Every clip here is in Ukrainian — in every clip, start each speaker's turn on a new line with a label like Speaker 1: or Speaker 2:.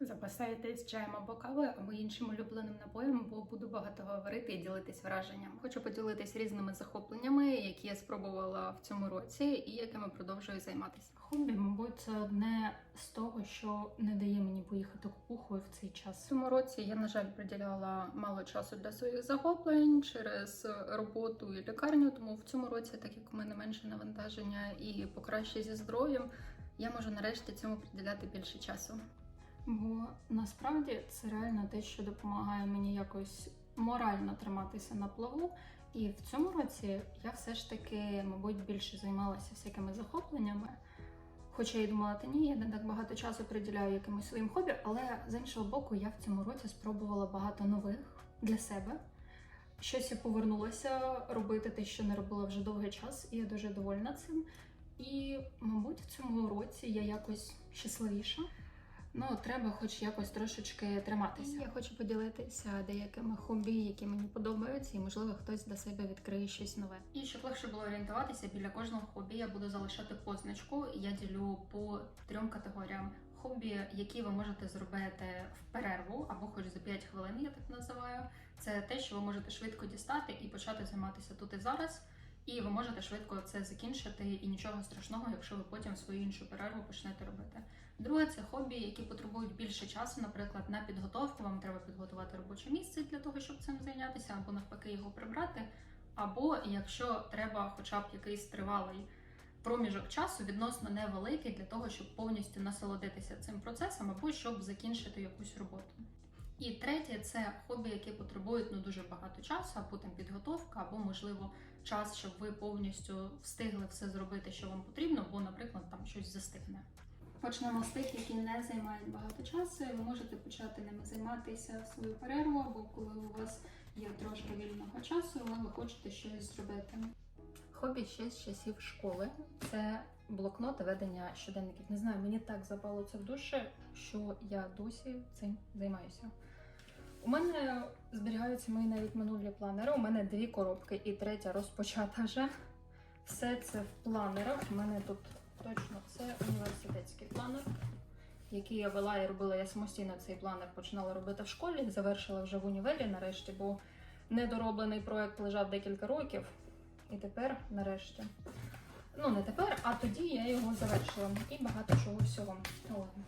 Speaker 1: Запасайтесь чаєм або кавою або іншим улюбленим напоєм, бо буду багато говорити і ділитись враженнями. Хочу поділитись різними захопленнями, які я спробувала в цьому році і якими продовжую займатися.
Speaker 2: Хобі, мабуть, це одне з того, що не дає мені поїхати кукухою в цей
Speaker 1: В
Speaker 2: час.
Speaker 1: цьому році я, на жаль, приділяла мало часу для своїх захоплень через роботу і лікарню. Тому в цьому році, так як у мене менше навантаження і покраще зі здоров'ям, я можу нарешті цьому приділяти більше часу.
Speaker 2: Бо насправді це реально те, що допомагає мені якось морально триматися на плаву. І в цьому році я все ж таки, мабуть, більше займалася всякими захопленнями. Хоча я думала, та ні, я не так багато часу приділяю якимось своїм хобі, але з іншого боку, я в цьому році спробувала багато нових для себе. Щось я повернулася робити те, що не робила вже довгий час, і я дуже довольна цим. І, мабуть, в цьому році я якось щасливіша. Ну, треба хоч якось трошечки триматися.
Speaker 1: Я хочу поділитися деякими хобі, які мені подобаються, і можливо хтось для себе відкриє щось нове. І щоб легше було орієнтуватися, біля кожного хобі я буду залишати позначку. Я ділю по трьом категоріям. Хобі, які ви можете зробити в перерву або хоч за 5 хвилин, я так називаю. Це те, що ви можете швидко дістати і почати займатися тут і зараз. І ви можете швидко це закінчити, і нічого страшного, якщо ви потім свою іншу перерву почнете робити. Друге, це хобі, які потребують більше часу, наприклад, на підготовку. Вам треба підготувати робоче місце для того, щоб цим зайнятися, або навпаки його прибрати. Або якщо треба, хоча б якийсь тривалий проміжок часу, відносно невеликий, для того, щоб повністю насолодитися цим процесом, або щоб закінчити якусь роботу. І третє це хобі, які потребують ну дуже багато часу, або там підготовка, або можливо час, щоб ви повністю встигли все зробити, що вам потрібно, бо, наприклад, там щось застигне. Почнемо з тих, які не займають багато часу. і Ви можете почати ними займатися в свою перерву, або коли у вас є трошки вільного часу, але ви хочете щось зробити. Хобі ще з часів школи це блокнот і ведення щоденників. Не знаю, мені так запало це в душі, що я досі цим займаюся. У мене зберігаються мої навіть минулі планери. У мене дві коробки і третя розпочата вже. Все це в планерах. У мене тут точно це університетський планер, який я вела і робила я самостійно цей планер починала робити в школі, завершила вже в універі нарешті, бо недороблений проект лежав декілька років. І тепер, нарешті. Ну, не тепер, а тоді я його завершила. І багато чого всього. Ладно.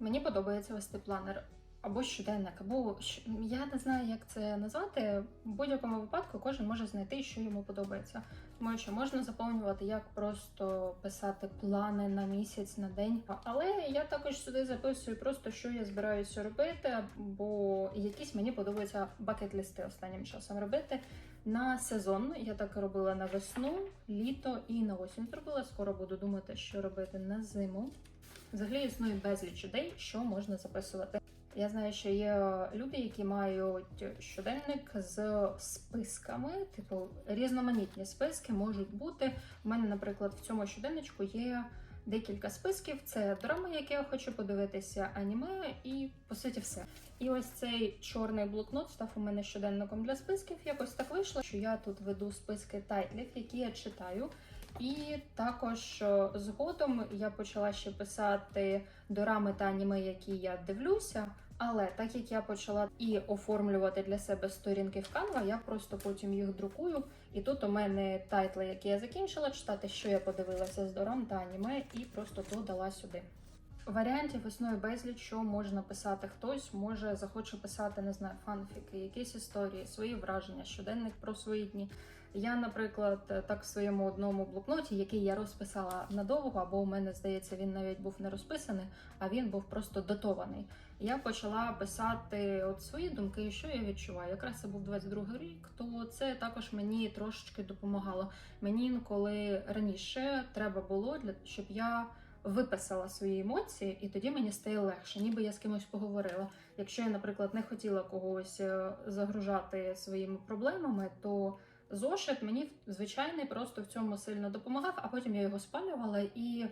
Speaker 1: Мені подобається вести планер або щоденник, або я не знаю, як це назвати. В будь-якому випадку кожен може знайти, що йому подобається. Тому що можна заповнювати як просто писати плани на місяць, на день. Але я також сюди записую просто, що я збираюся робити, бо якісь мені подобаються бакет-листи останнім часом робити. На сезон я так робила на весну, літо і на осінь зробила. Скоро буду думати, що робити на зиму. Взагалі існує безліч ідей, що можна записувати. Я знаю, що є люди, які мають щоденник з списками, типу різноманітні списки можуть бути. У мене, наприклад, в цьому щоденничку є декілька списків. Це драми, які я хочу подивитися, аніме, і по суті все. І ось цей чорний блокнот став у мене щоденником для списків. Якось так вийшло, що я тут веду списки тайтлів, які я читаю. І також е, згодом я почала ще писати дорами та аніме, які я дивлюся. Але так як я почала і оформлювати для себе сторінки в Canva, я просто потім їх друкую. І тут у мене тайтли, які я закінчила читати, що я подивилася з дорам та аніме, і просто то дала сюди. Варіантів існує безліч, що можна писати. Хтось може захоче писати, не знаю, фанфіки, якісь історії, свої враження, щоденник про свої дні. Я, наприклад, так в своєму одному блокноті, який я розписала надовго, або у мене здається, він навіть був не розписаний, а він був просто датований. Я почала писати от свої думки, що я відчуваю. Якраз це був 22 рік, то це також мені трошечки допомагало. Мені інколи раніше треба було для щоб я виписала свої емоції, і тоді мені стає легше, ніби я з кимось поговорила. Якщо я, наприклад, не хотіла когось е, загружати своїми проблемами, то зошит мені звичайний просто в цьому сильно допомагав, а потім я його спалювала і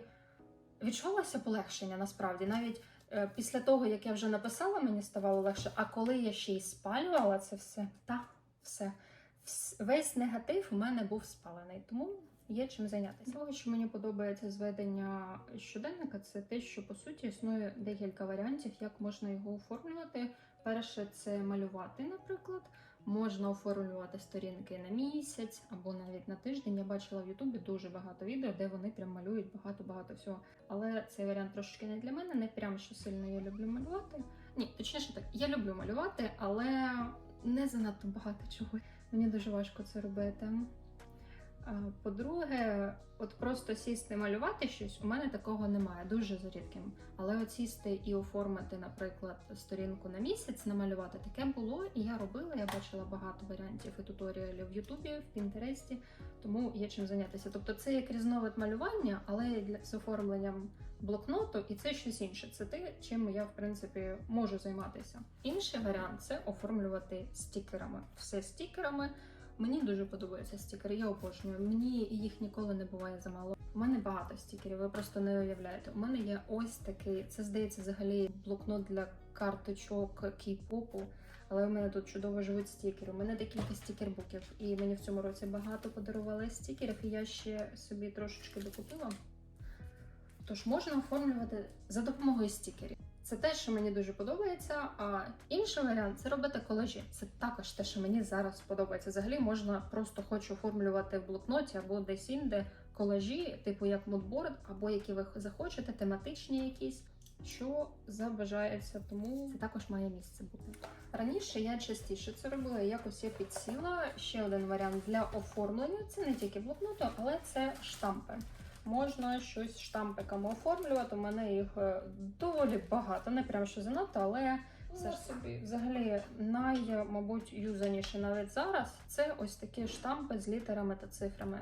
Speaker 1: відчувалося полегшення насправді. Навіть після того, як я вже написала, мені ставало легше. А коли я ще й спалювала це все, та все. Весь негатив у мене був спалений. Тому є чим зайнятися. Того, що мені подобається зведення щоденника, це те, що по суті існує декілька варіантів, як можна його оформлювати. Перше, це малювати, наприклад. Можна оформлювати сторінки на місяць або навіть на тиждень. Я бачила в Ютубі дуже багато відео, де вони прям малюють багато-багато всього. Але цей варіант трошки не для мене. Не прям що сильно я люблю малювати. Ні, точніше так, я люблю малювати, але не занадто багато чого. Мені дуже важко це робити. По-друге, от просто сісти малювати щось, у мене такого немає, дуже за рідким. Але от сісти і оформити, наприклад, сторінку на місяць, намалювати таке було, і я робила. Я бачила багато варіантів і туторіалів в Ютубі, в Пінтересті, тому є чим зайнятися. Тобто це як різновид малювання, але для з оформленням блокноту, і це щось інше. Це те, чим я в принципі можу займатися. Інший варіант це оформлювати стікерами. Все стікерами. Мені дуже подобаються стікери, я обожнюю. Мені їх ніколи не буває замало. У мене багато стікерів, ви просто не уявляєте. У мене є ось такий, це здається, взагалі блокнот для карточок кей-попу. Але у мене тут чудово живуть стікери. У мене декілька стікербуків, і мені в цьому році багато подарували стікерів, і я ще собі трошечки докупила. Тож можна оформлювати за допомогою стікерів. Це те, що мені дуже подобається. А інший варіант це робити колажі. Це також те, що мені зараз подобається. Взагалі можна просто хоч оформлювати в блокноті або десь інде колажі, типу як мудборд, або які ви захочете, тематичні якісь. Що забажається, тому це також має місце бути. Раніше я частіше це робила, якось я підсіла. Ще один варіант для оформлення це не тільки блокноту, але це штампи. Можна щось штампиками оформлювати. У мене їх е, доволі багато, не прям що занадто, але все ж собі взагалі най, мабуть, юзаніше навіть зараз. Це ось такі штампи з літерами та цифрами.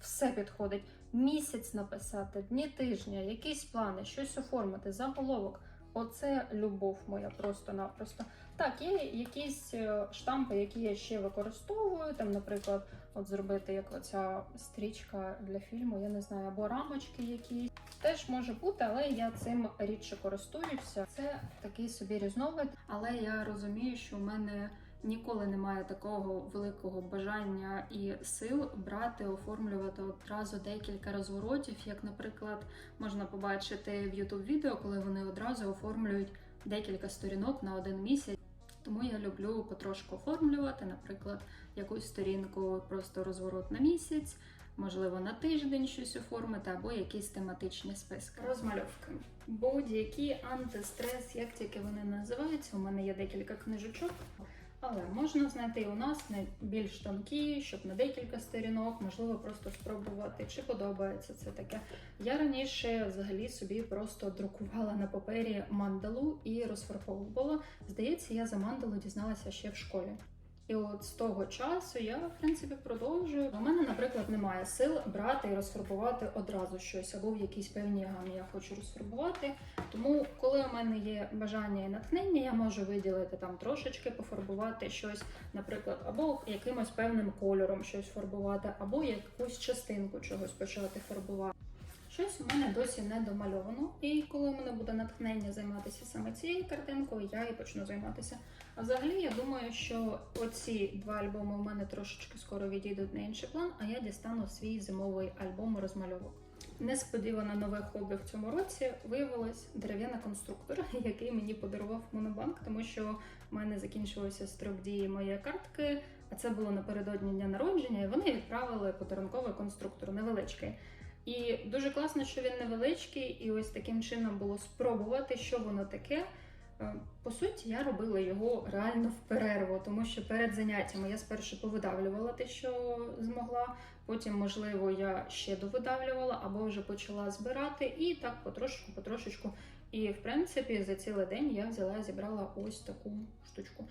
Speaker 1: Все підходить. Місяць написати, дні тижня, якісь плани, щось оформити, заголовок. Оце любов моя просто-напросто. Так, є якісь е, штампи, які я ще використовую. Там, наприклад, от зробити як оця стрічка для фільму, я не знаю, або рамочки якісь. Теж може бути, але я цим рідше користуюся. Це такий собі різновид, але я розумію, що в мене ніколи немає такого великого бажання і сил брати, оформлювати одразу декілька розворотів, як, наприклад, можна побачити в youtube відео, коли вони одразу оформлюють декілька сторінок на один місяць. Тому я люблю потрошку оформлювати, наприклад, якусь сторінку просто розворот на місяць, можливо, на тиждень щось оформити, або якісь тематичні списки. Розмальовки. Будь-які антистрес, як тільки вони називаються. У мене є декілька книжечок. Але можна знайти у нас не більш тонкі, щоб на декілька сторінок, можливо, просто спробувати, чи подобається це таке. Я раніше взагалі собі просто друкувала на папері мандалу і розфарбовувала. Здається, я за мандалу дізналася ще в школі. І от з того часу я, в принципі, продовжую. У мене, наприклад, немає сил брати і розфарбувати одразу щось, або в якійсь певній гамі я хочу розфарбувати. Тому, коли у мене є бажання і натхнення, я можу виділити там трошечки, пофарбувати щось, наприклад, або якимось певним кольором щось фарбувати, або якусь частинку чогось почати фарбувати. Щось у мене досі не домальовано, і коли у мене буде натхнення займатися саме цією картинкою, я і почну займатися. А взагалі я думаю, що оці два альбоми у мене трошечки скоро відійдуть на інший план, а я дістану свій зимовий альбом розмальовок. Несподівано нове хобі в цьому році виявилось дерев'яна конструктор, який мені подарував Монобанк, тому що в мене закінчилося строк дії моєї картки, а це було напередодні дня народження, і вони відправили подарунковий конструктор невеличкий. І дуже класно, що він невеличкий, і ось таким чином було спробувати, що воно таке. Е, По суті, я робила його реально в перерву, тому що перед заняттями я спершу повидавлювала те, що змогла. Потім, можливо, я ще довидавлювала або вже почала збирати, і так потрошку, потрошечку. І в принципі, за цілий день я взяла зібрала ось таку штучку.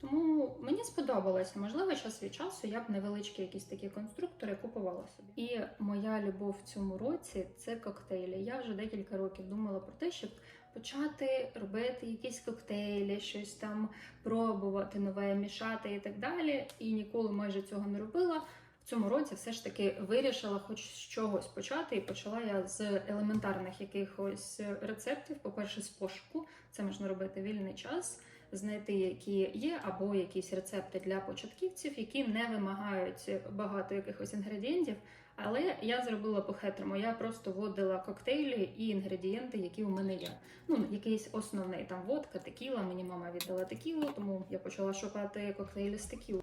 Speaker 1: Тому мені сподобалося. Можливо, час від часу я б невеличкі якісь такі конструктори купувала собі. І моя любов в цьому році це коктейлі. Я вже декілька років думала про те, щоб почати робити якісь коктейлі, щось там пробувати нове, мішати і так далі. І ніколи майже цього не робила. В цьому році все ж таки вирішила хоч з чогось почати, і почала я з елементарних якихось рецептів. По-перше, з пошуку це можна робити вільний час знайти, які є, або якісь рецепти для початківців, які не вимагають багато якихось інгредієнтів, Але я зробила по-хитрому. Я просто вводила коктейлі і інгредієнти, які у мене є. Ну, якийсь основний там водка, текіла. Мені мама віддала текілу, тому я почала шукати коктейлі з текілу.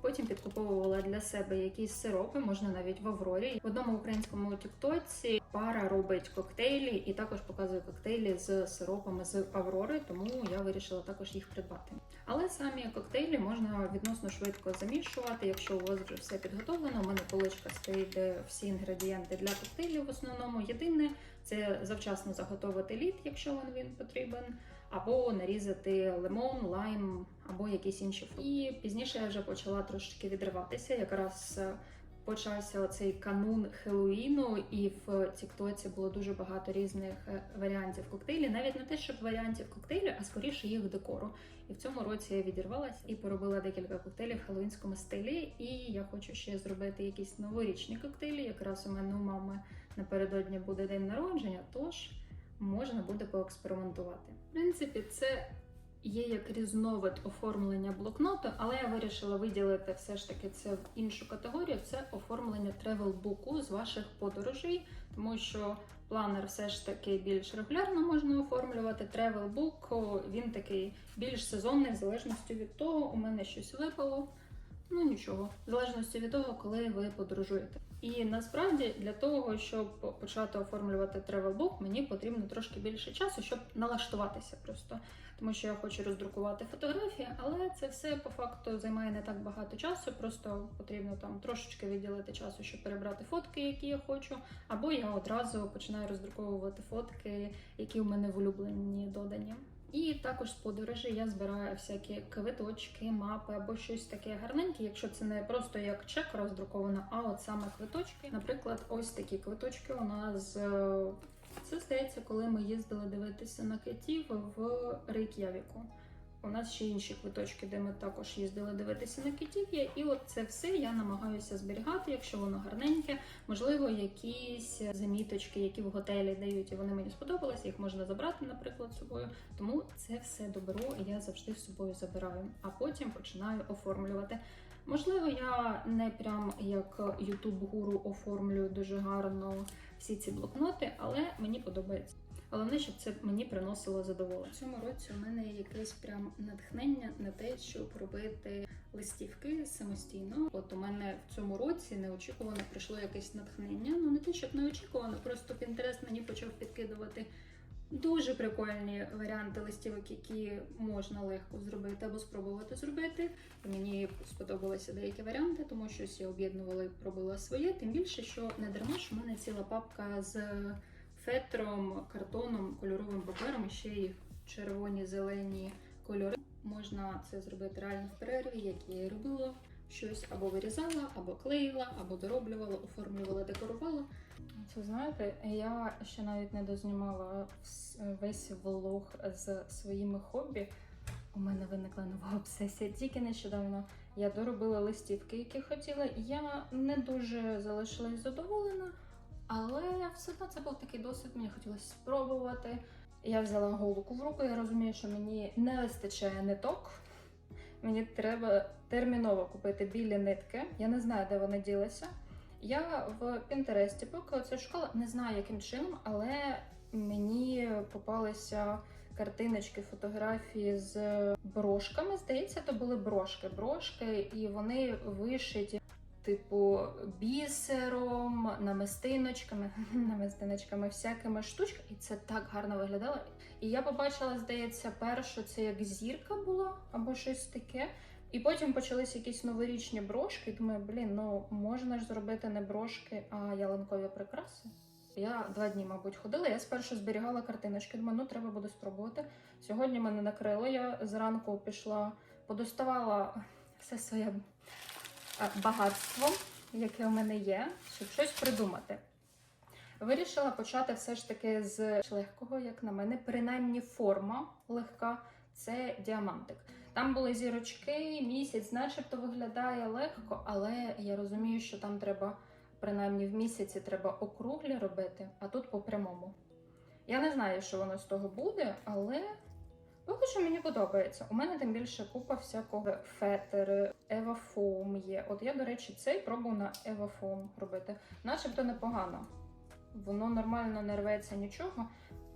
Speaker 1: Потім підкуповувала для себе якісь сиропи, можна навіть в Аврорі. В одному українському тіктоці пара робить коктейлі і також показує коктейлі з сиропами з Аврори, тому я вирішила також їх придбати. Але самі коктейлі можна відносно швидко замішувати, якщо у вас вже все підготовлено. У мене поличка стоїть, всі інгредієнти для коктейлів в основному. Єдине це завчасно заготовити лід, якщо вам він потрібен, або нарізати лимон, лайм або якісь інші. І пізніше я вже почала трошечки відриватися. Якраз почався оцей канун Хеллоуіну, і в Тіктоці було дуже багато різних е, варіантів коктейлів. Навіть не те, щоб варіантів коктейлю, а скоріше їх декору. І в цьому році я відірвалася і поробила декілька коктейлів в хеллоуінському стилі. І я хочу ще зробити якісь новорічні коктейлі. Якраз у мене у мами напередодні буде день народження, тож можна буде поекспериментувати. В принципі, це є як різновид оформлення блокноту, але я вирішила виділити все ж таки це в іншу категорію. Це оформлення тревел-буку з ваших подорожей, тому що планер все ж таки більш регулярно можна оформлювати. Тревел-бук він такий більш сезонний, в залежності від того, у мене щось випало. Ну нічого, в залежності від того, коли ви подорожуєте. І насправді для того, щоб почати оформлювати тревел-бук, мені потрібно трошки більше часу, щоб налаштуватися просто. Тому що я хочу роздрукувати фотографії, але це все по факту займає не так багато часу. Просто потрібно там трошечки виділити часу, щоб перебрати фотки, які я хочу. Або я одразу починаю роздруковувати фотки, які у мене в улюблені додані. І також з подорожі я збираю всякі квиточки, мапи або щось таке гарненьке, якщо це не просто як чек роздруковано, а от саме квиточки. Наприклад, ось такі квиточки у нас. е, Це здається, коли ми їздили дивитися на китів в Рейк'явіку. У нас ще інші квиточки, де ми також їздили дивитися на китів є. І от це все я намагаюся зберігати, якщо воно гарненьке. Можливо, якісь заміточки, які в готелі дають, і вони мені сподобалися, їх можна забрати, наприклад, з собою. Тому це все добро я завжди з собою забираю, а потім починаю оформлювати. Можливо, я не прям як ютуб-гуру оформлюю дуже гарно всі ці блокноти, але мені подобається. Головне, щоб це мені приносило задоволення. В цьому році у мене якесь прям натхнення на те, щоб робити листівки самостійно. От у мене в цьому році неочікувано прийшло якесь натхнення. Ну не те, щоб неочікувано, просто Pinterest мені почав підкидувати дуже прикольні варіанти листівок, які можна легко зробити або спробувати зробити. Мені сподобалися деякі варіанти, тому щось я об'єднувала і пробила своє. Тим більше, що не дарма, що в мене ціла папка з фетром, картоном, кольоровим папером, ще й червоні, зелені кольори. Можна це зробити реально в перерві, як я і робила. Щось або вирізала, або клеїла, або дороблювала, оформлювала, декорувала.
Speaker 2: Це знаєте, я ще навіть не дознімала весь влог з своїми хобі. У мене виникла нова обсесія. Тільки нещодавно я доробила листівки, які хотіла. Я не дуже залишилась задоволена, але все одно це був такий досвід, мені хотілося спробувати. Я взяла голку в руку, я розумію, що мені не вистачає ниток. Мені треба терміново купити білі нитки. Я не знаю, де вони ділися. Я в Пінтересті, поки це школа, не знаю яким чином, але мені попалися картиночки, фотографії з брошками. Здається, то були брошки. Брошки, і вони вишиті, типу, бісером, намистиночками, намистиночками, всякими штучками. І це так гарно виглядало. І я побачила, здається, першу це як зірка була або щось таке. І потім почалися якісь новорічні брошки. І думаю, блін, ну можна ж зробити не брошки, а ялинкові прикраси. Я два дні, мабуть, ходила. Я спершу зберігала картиночки. Думаю, ну треба буде спробувати. Сьогодні мене накрило. Я зранку пішла, подоставала все своє багатство, яке в мене є, щоб щось придумати. Вирішила почати все ж таки з легкого, як на мене, принаймні форма легка це діамантик. Там були зірочки, місяць, начебто виглядає легко, але я розумію, що там треба, принаймні в місяці, треба округлі робити, а тут по прямому. Я не знаю, що воно з того буде, але поки Коротше, мені подобається. У мене тим більше купа всякого фетер, евафом є. От я, до речі, цей пробував на евафом робити. Начебто непогано. Воно нормально не рветься нічого.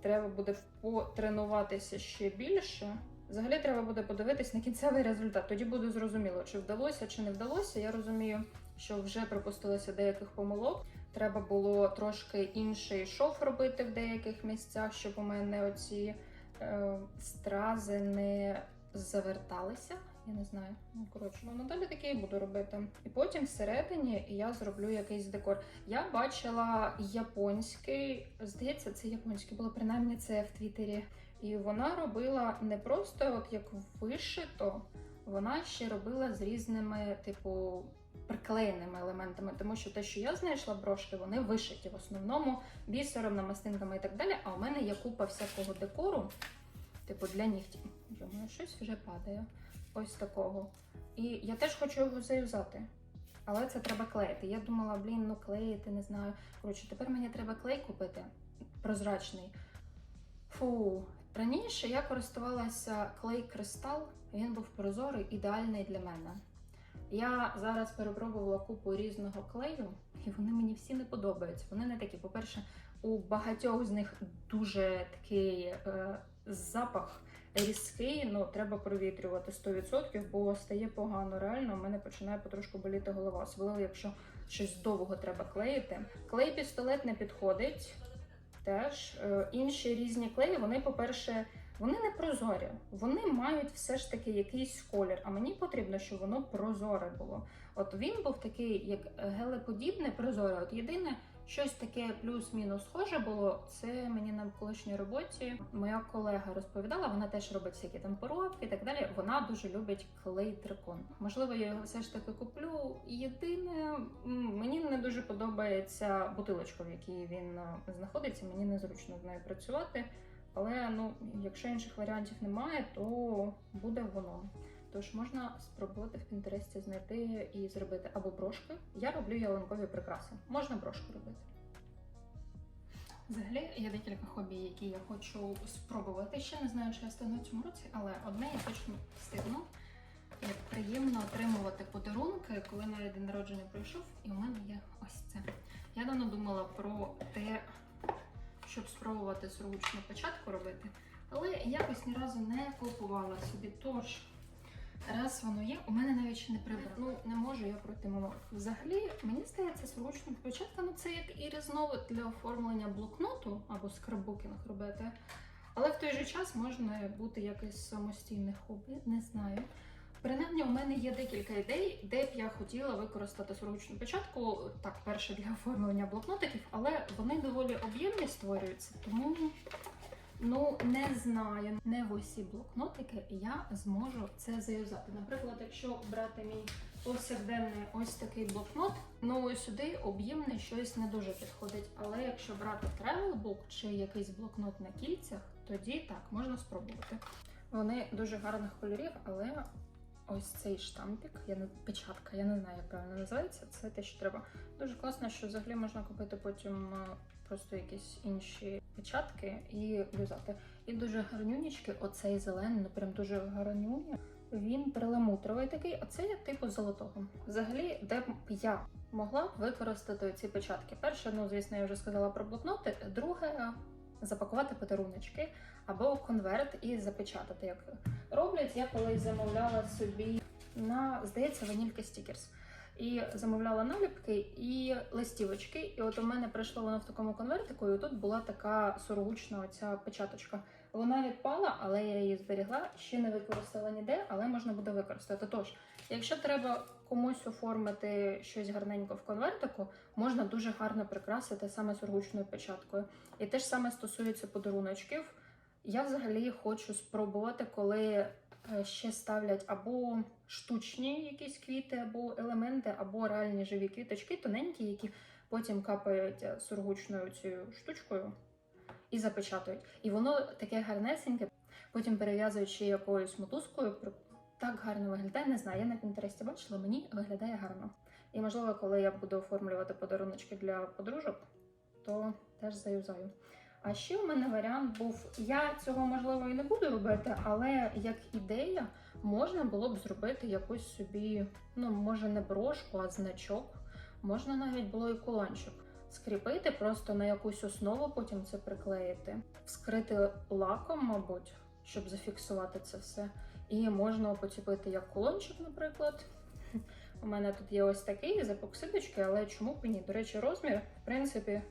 Speaker 2: Треба буде потренуватися ще більше. Взагалі треба буде подивитись на кінцевий результат. Тоді буде зрозуміло, чи вдалося, чи не вдалося. Я розумію, що вже припустилося деяких помилок. Треба було трошки інший шов робити в деяких місцях, щоб у мене оці стрази не заверталися. Я не знаю. Ну коротше, ну надалі таке і буду робити. І потім всередині я зроблю якийсь декор. Я бачила японський, здається, це японський було принаймні це в Твіттері. І вона робила не просто от як вишито, вона ще робила з різними, типу, приклеєними елементами, тому що те, що я знайшла брошки, вони вишиті в основному бісером, намастинками і так далі. А у мене є купа всякого декору, типу для нігтів. Думаю, щось вже падає. Ось такого. І я теж хочу його заюзати. Але це треба клеїти. Я думала, блін, ну клеїти, не знаю. Коротше, тепер мені треба клей купити прозрачний. Фу, раніше я користувалася клей кристал, він був прозорий, ідеальний для мене. Я зараз перепробувала купу різного клею, і вони мені всі не подобаються. Вони не такі. По-перше, у багатьох з них дуже такий е, запах різкий, ну треба провітрювати 100%, бо стає погано. Реально, у мене починає потрошку боліти голова, особливо якщо щось довго треба клеїти. Клей пістолет не підходить. Теж е, інші різні клеї, вони, по-перше, вони не прозорі. Вони мають все ж таки якийсь колір. А мені потрібно, щоб воно прозоре було. От він був такий, як гелеподібне, прозоре. От єдине, щось таке плюс-мінус схоже було. Це мені на колишній роботі. Моя колега розповідала, вона теж робить всякі там поробки і так далі. Вона дуже любить клей трикон. Можливо, я його все ж таки куплю. Єдине, мені не дуже подобається бутилочка, в якій він е, знаходиться. Мені незручно з нею працювати. Але ну, якщо інших варіантів немає, то буде воно. Тож можна спробувати в Пінтересті знайти і зробити або брошки. Я роблю ялинкові прикраси. Можна брошку робити. Взагалі є декілька хобі, які я хочу спробувати. Ще не знаю, чи я стану в цьому році, але одне я точно встигну. Як приємно отримувати подарунки, коли навіть день народження пройшов, і у мене є ось це. Я давно думала про те, щоб спробувати зручну початку робити, але якось ні разу не купувала собі. Тож, раз воно є, у мене навіть ще не прибрано. Ну, не можу я пройти мимо. Взагалі, мені здається, зручна початка, ну це як і різновид для оформлення блокноту або скраббукінг робити. Але в той же час можна бути якесь самостійне хобі, не знаю. Принаймні, у мене є декілька ідей, де б я хотіла використати сорочну печатку. Так, перше для оформлення блокнотиків, але вони доволі об'ємні створюються, тому ну не знаю. Не в усі блокнотики я зможу це заюзати. Наприклад, якщо брати мій повсякденний ось такий блокнот, ну сюди об'ємне щось не дуже підходить. Але якщо брати book чи якийсь блокнот на кільцях, тоді так можна спробувати. Вони дуже гарних кольорів, але ось цей штампік, я не печатка, я не знаю, як правильно називається. Це те, що треба. Дуже класно, що взагалі можна купити потім е, просто якісь інші печатки і в'язати. І дуже гарнюнічки, оцей зелений, ну прям дуже гарнюня. Він перламутровий такий, а це як типу золотого. Взагалі, де б я могла б використати ці печатки? Перше, ну звісно, я вже сказала про блокноти. Друге, запакувати подаруночки або конверт і запечатати. Як роблять, я колись замовляла собі на, здається, ванілька стікерс. І замовляла наліпки і листівочки. І от у мене прийшло воно в такому конвертику, і тут була така сургучна оця печаточка. Вона відпала, але я її зберігла, ще не використала ніде, але можна буде використати. Тож, якщо треба комусь оформити щось гарненько в конвертику, можна дуже гарно прикрасити саме сургучною печаткою. І те ж саме стосується подаруночків. Я взагалі хочу спробувати, коли е, ще ставлять або штучні якісь квіти, або елементи, або реальні живі квіточки, тоненькі, які потім капають е, сургучною цією штучкою і запечатують. І воно таке гарнесеньке, потім перев'язують ще якоюсь мотузкою. Так гарно виглядає. Не знаю, я на Пінтересті бачила, мені виглядає гарно. І можливо, коли я буду оформлювати подаруночки для подружок, то теж заюзаю.
Speaker 1: А ще у мене варіант був: я цього можливо і не буду робити, але як ідея можна було б зробити якусь собі, ну може не брошку, а значок. Можна навіть було і кулончик. Скріпити просто на якусь основу, потім це приклеїти, вскрити лаком, мабуть, щоб зафіксувати це все. І можна поціпити як кулончик, наприклад. У мене тут є ось такий з епоксидочки, але чому б ні? До речі, розмір, в принципі,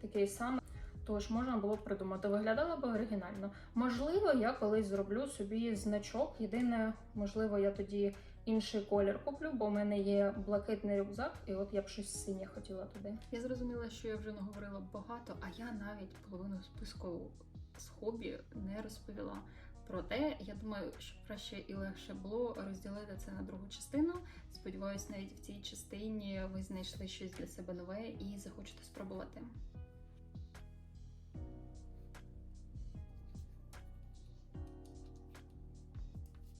Speaker 1: такий самий. Тож можна було б придумати. Виглядало б оригінально. Можливо, я колись зроблю собі значок. Єдине, можливо, я тоді інший колір куплю, бо в мене є блакитний рюкзак, і от я б щось синє хотіла туди.
Speaker 2: Я зрозуміла, що я вже наговорила багато, а я навіть половину списку з хобі не розповіла. Проте я думаю, що краще і легше було розділити це на другу частину. Сподіваюсь, навіть в цій частині ви знайшли щось для себе нове і захочете спробувати.